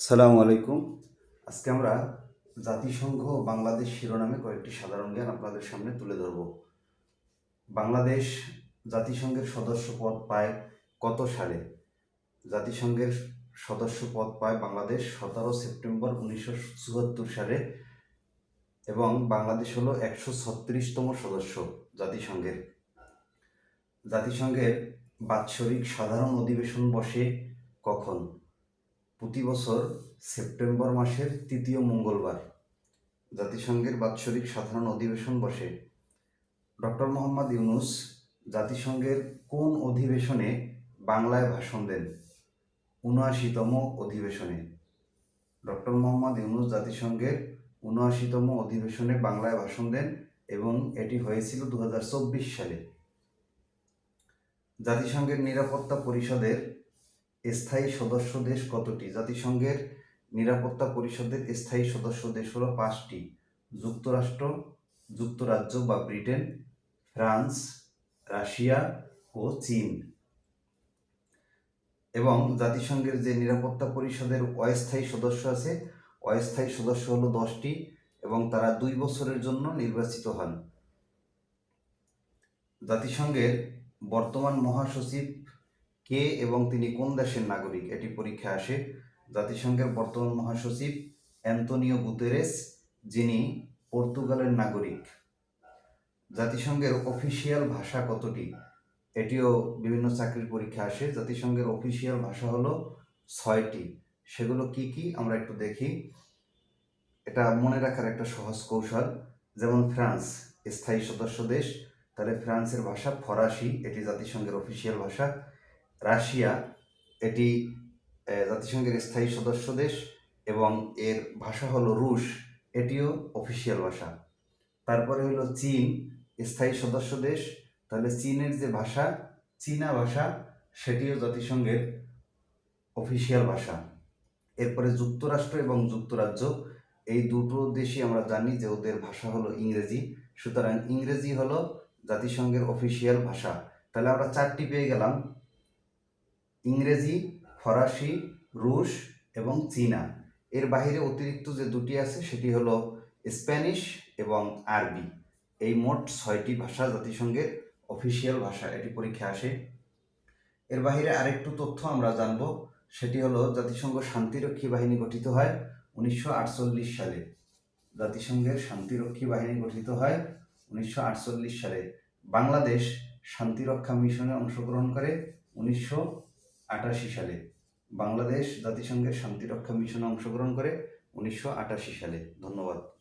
সালামু আলাইকুম। আজকে আমরা জাতিসংঘ বাংলাদেশ শিরোনামে কয়েকটি সাধারণ জ্ঞান আপনাদের সামনে তুলে ধরব। বাংলাদেশ জাতিসংঘের সদস্য পদ পায় কত সালে? জাতিসংঘের সদস্য পদ পায় বাংলাদেশ সতেরো সেপ্টেম্বর উনিশশো চুয়াত্তর সালে এবং বাংলাদেশ হলো একশো ছত্রিশতম সদস্য জাতিসংঘের। জাতিসংঘের বাৎসরিক সাধারণ অধিবেশন বসে কখন? প্রতি বছর সেপ্টেম্বর মাসের তৃতীয় মঙ্গলবার জাতিসংঘের বাৎসরিক সাধারণ অধিবেশন বসে। ডক্টর মোহাম্মদ ইউনুস জাতিসংঘের কোন অধিবেশনে বাংলায় ভাষণ দেন? উনআশিতম অধিবেশনে। ডক্টর মোহাম্মদ ইউনুস জাতিসংঘের উনআশিতম অধিবেশনে বাংলায় ভাষণ দেন এবং এটি হয়েছিল দু হাজার চব্বিশ সালে। জাতিসংঘের নিরাপত্তা পরিষদের স্থায়ী সদস্য দেশ কতটি? জাতিসংঘের নিরাপত্তা পরিষদের স্থায়ী সদস্য দেশ হলো পাঁচটি। যুক্তরাষ্ট্র, যুক্তরাজ্য বা ব্রিটেন, ফ্রান্স, রাশিয়া ও চীন। এবং জাতিসংঘের যে নিরাপত্তা পরিষদের অস্থায়ী সদস্য আছে, অস্থায়ী সদস্য হলো দশটি এবং তারা দুই বছরের জন্য নির্বাচিত হন। জাতিসংঘের বর্তমান মহাসচিব কে এবং তিনি কোন দেশের নাগরিক? এটি পরীক্ষা আসে। জাতিসংঘের বর্তমান মহাসচিব অ্যান্তনিও গুতেরেস, যিনি পর্তুগালের নাগরিক। জাতিসংঘের অফিসিয়াল ভাষা কতটি? এটিও বিভিন্ন চাকরির পরীক্ষা আসে। জাতিসংঘের অফিসিয়াল ভাষা হলো ছয়টি। সেগুলো কি কি? আমরা একটু দেখি। এটা মনে রাখার একটা সহজ কৌশল। যেমন ফ্রান্স, স্থায়ী সদস্য দেশ। তাহলে ফ্রান্সের ভাষা ফরাসি। এটি জাতিসংঘের অফিসিয়াল ভাষা। রাশিয়া এটি জাতিসংঘের স্থায়ী সদস্য দেশ এবং এর ভাষা হলো রুশ, এটিও অফিসিয়াল ভাষা। তারপরে হলো চীন, স্থায়ী সদস্য দেশ। তাহলে চীনের যে ভাষা, চীনা ভাষা, সেটিও জাতিসংঘের অফিসিয়াল ভাষা। এরপরে যুক্তরাষ্ট্র এবং যুক্তরাজ্য, এই দুটো দেশই আমরা জানি যে ওদের ভাষা হলো ইংরেজি। সুতরাং ইংরেজি হলো জাতিসংঘের অফিসিয়াল ভাষা। তাহলে আমরা চারটি পেয়ে গেলাম। ইংরেজি, ফরাসি, রুশ এবং চীনা। এর বাইরে অতিরিক্ত যে দুটি আছে, সেটি হলো স্প্যানিশ এবং আরবি। এই মোট ছয়টি ভাষা জাতিসংঘের অফিসিয়াল ভাষা, এটি পরীক্ষা আসে। এর বাইরে আরেকটু তথ্য আমরা জানব, সেটি হলো জাতিসংঘ শান্তিরক্ষী বাহিনী গঠিত হয় উনিশশো আটচল্লিশ সালে। জাতিসংঘের শান্তিরক্ষী বাহিনী গঠিত হয় উনিশশো আটচল্লিশ সালে। বাংলাদেশ শান্তিরক্ষা মিশনে অংশগ্রহণ করে উনিশশো আটাশি সালে। বাংলাদেশ জাতিসংঘের শান্তিরক্ষা মিশনে অংশগ্রহণ করে উনিশশো আটাশি সালে। ধন্যবাদ।